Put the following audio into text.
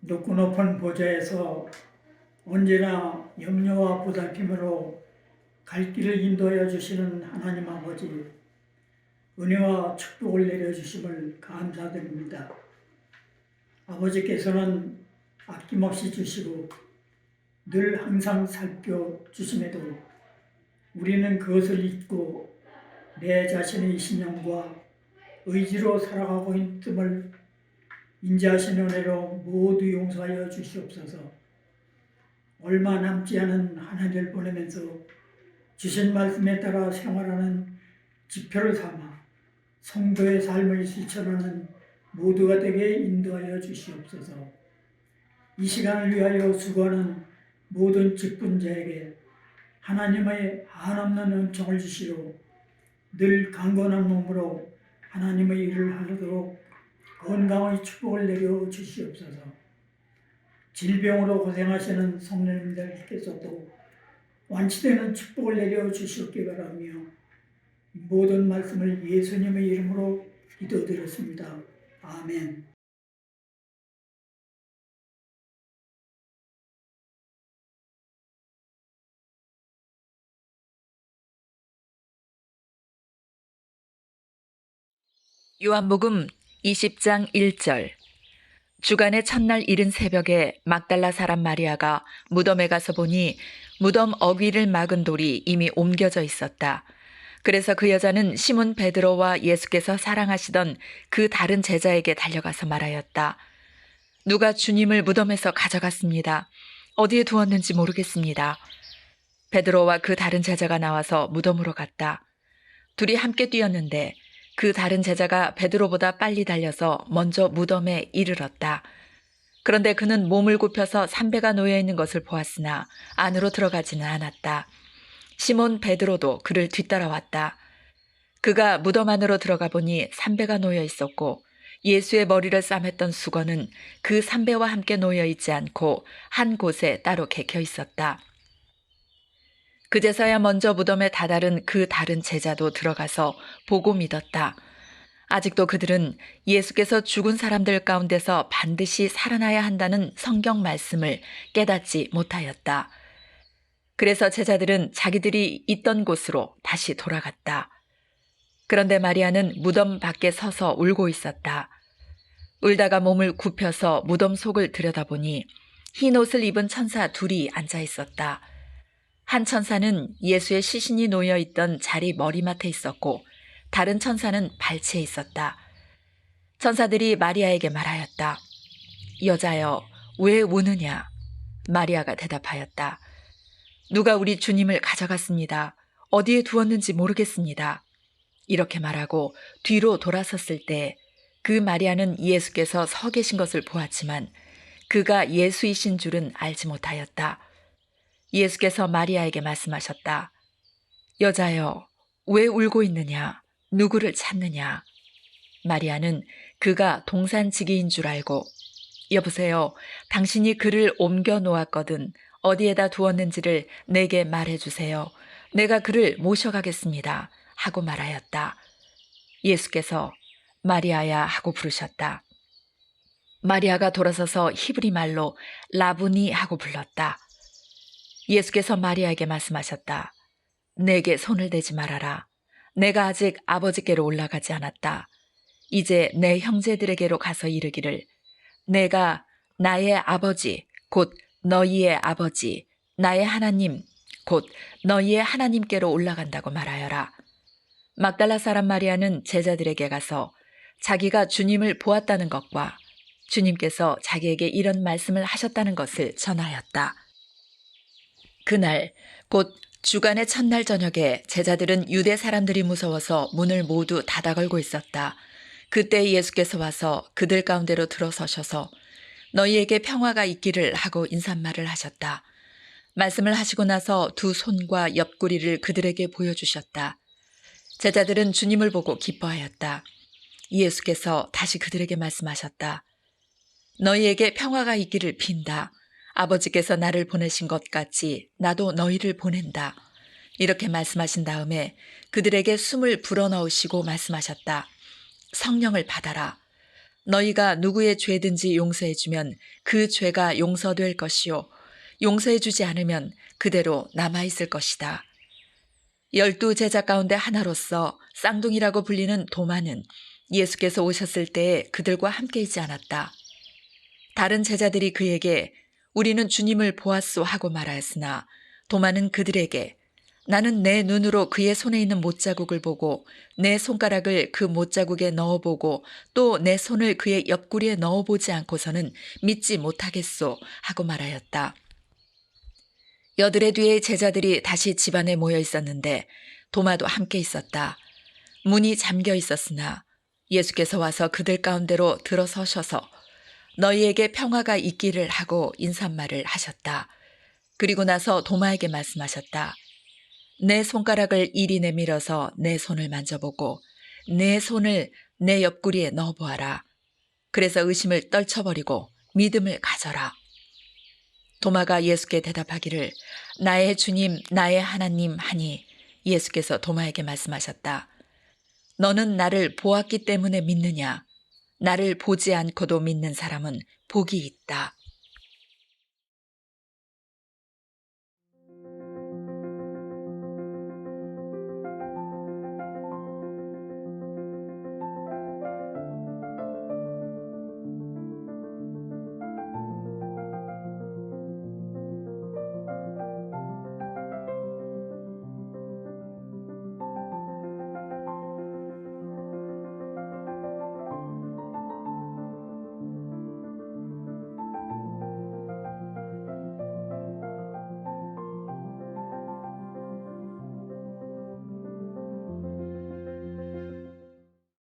높고 높은 보좌에서 언제나 염려와 보살핌으로 갈 길을 인도하여 주시는 하나님 아버지 은혜와 축복을 내려주심을 감사드립니다. 아버지께서는 아낌없이 주시고 늘 항상 살펴주심에도 우리는 그것을 잊고 내 자신의 신념과 의지로 살아가고 있음을 인자하신 은혜로 모두 용서하여 주시옵소서. 얼마 남지 않은 한 해를 보내면서 주신 말씀에 따라 생활하는 지표를 삼아 성도의 삶을 실천하는 모두가 되게 인도하여 주시옵소서. 이 시간을 위하여 수고하는 모든 직분자에게 하나님의 한없는 은총을 주시고 늘 강건한 몸으로 하나님의 일을 하도록 건강의 축복을 내려 주시옵소서. 질병으로 고생하시는 성령님들께서도 완치되는 축복을 내려 주시옵기 바라며 모든 말씀을 예수님의 이름으로 기도드렸습니다. 아멘. 요한복음 20장 1절 주간의 첫날 이른 새벽에 막달라 사람 마리아가 무덤에 가서 보니 무덤 어귀를 막은 돌이 이미 옮겨져 있었다. 그래서 그 여자는 시몬 베드로와 예수께서 사랑하시던 그 다른 제자에게 달려가서 말하였다. 누가 주님을 무덤에서 가져갔습니다. 어디에 두었는지 모르겠습니다. 베드로와 그 다른 제자가 나와서 무덤으로 갔다. 둘이 함께 뛰었는데 그 다른 제자가 베드로보다 빨리 달려서 먼저 무덤에 이르렀다. 그런데 그는 몸을 굽혀서 삼배가 놓여 있는 것을 보았으나 안으로 들어가지는 않았다. 시몬 베드로도 그를 뒤따라왔다. 그가 무덤 안으로 들어가 보니 삼배가 놓여 있었고 예수의 머리를 싸맸던 수건은 그 삼배와 함께 놓여 있지 않고 한 곳에 따로 개켜 있었다. 그제서야 먼저 무덤에 다다른 그 다른 제자도 들어가서 보고 믿었다. 아직도 그들은 예수께서 죽은 사람들 가운데서 반드시 살아나야 한다는 성경 말씀을 깨닫지 못하였다. 그래서 제자들은 자기들이 있던 곳으로 다시 돌아갔다. 그런데 마리아는 무덤 밖에 서서 울고 있었다. 울다가 몸을 굽혀서 무덤 속을 들여다보니 흰 옷을 입은 천사 둘이 앉아 있었다. 한 천사는 예수의 시신이 놓여 있던 자리 머리맡에 있었고 다른 천사는 발치에 있었다. 천사들이 마리아에게 말하였다. 여자여, 왜 우느냐? 마리아가 대답하였다. 누가 우리 주님을 가져갔습니다. 어디에 두었는지 모르겠습니다. 이렇게 말하고 뒤로 돌아섰을 때 그 마리아는 예수께서 서 계신 것을 보았지만 그가 예수이신 줄은 알지 못하였다. 예수께서 마리아에게 말씀하셨다. 여자여, 왜 울고 있느냐? 누구를 찾느냐? 마리아는 그가 동산지기인 줄 알고, 여보세요, 당신이 그를 옮겨 놓았거든 어디에다 두었는지를 내게 말해 주세요. 내가 그를 모셔가겠습니다. 하고 말하였다. 예수께서 마리아야 하고 부르셨다. 마리아가 돌아서서 히브리 말로 라부니 하고 불렀다. 예수께서 마리아에게 말씀하셨다. 내게 손을 대지 말아라. 내가 아직 아버지께로 올라가지 않았다. 이제 내 형제들에게로 가서 이르기를 내가 나의 아버지 곧 너희의 아버지 나의 하나님 곧 너희의 하나님께로 올라간다고 말하여라. 막달라 사람 마리아는 제자들에게 가서 자기가 주님을 보았다는 것과 주님께서 자기에게 이런 말씀을 하셨다는 것을 전하였다. 그날 곧 주간의 첫날 저녁에 제자들은 유대 사람들이 무서워서 문을 모두 닫아 걸고 있었다. 그때 예수께서 와서 그들 가운데로 들어서셔서 너희에게 평화가 있기를 하고 인사말을 하셨다. 말씀을 하시고 나서 두 손과 옆구리를 그들에게 보여주셨다. 제자들은 주님을 보고 기뻐하였다. 예수께서 다시 그들에게 말씀하셨다. 너희에게 평화가 있기를 빈다. 아버지께서 나를 보내신 것 같이 나도 너희를 보낸다. 이렇게 말씀하신 다음에 그들에게 숨을 불어넣으시고 말씀하셨다. 성령을 받아라. 너희가 누구의 죄든지 용서해주면 그 죄가 용서될 것이요. 용서해주지 않으면 그대로 남아있을 것이다. 열두 제자 가운데 하나로서 쌍둥이라고 불리는 도마는 예수께서 오셨을 때에 그들과 함께 있지 않았다. 다른 제자들이 그에게 우리는 주님을 보았소 하고 말하였으나 도마는 그들에게 나는 내 눈으로 그의 손에 있는 못자국을 보고 내 손가락을 그 못자국에 넣어보고 또 내 손을 그의 옆구리에 넣어보지 않고서는 믿지 못하겠소 하고 말하였다. 여드레 뒤에 제자들이 다시 집안에 모여 있었는데 도마도 함께 있었다. 문이 잠겨 있었으나 예수께서 와서 그들 가운데로 들어서셔서 너희에게 평화가 있기를 하고 인사말을 하셨다. 그리고 나서 도마에게 말씀하셨다. 내 손가락을 이리 내밀어서 내 손을 만져보고 내 손을 내 옆구리에 넣어보아라. 그래서 의심을 떨쳐버리고 믿음을 가져라. 도마가 예수께 대답하기를 나의 주님, 나의 하나님 하니 예수께서 도마에게 말씀하셨다. 너는 나를 보았기 때문에 믿느냐? 나를 보지 않고도 믿는 사람은 복이 있다.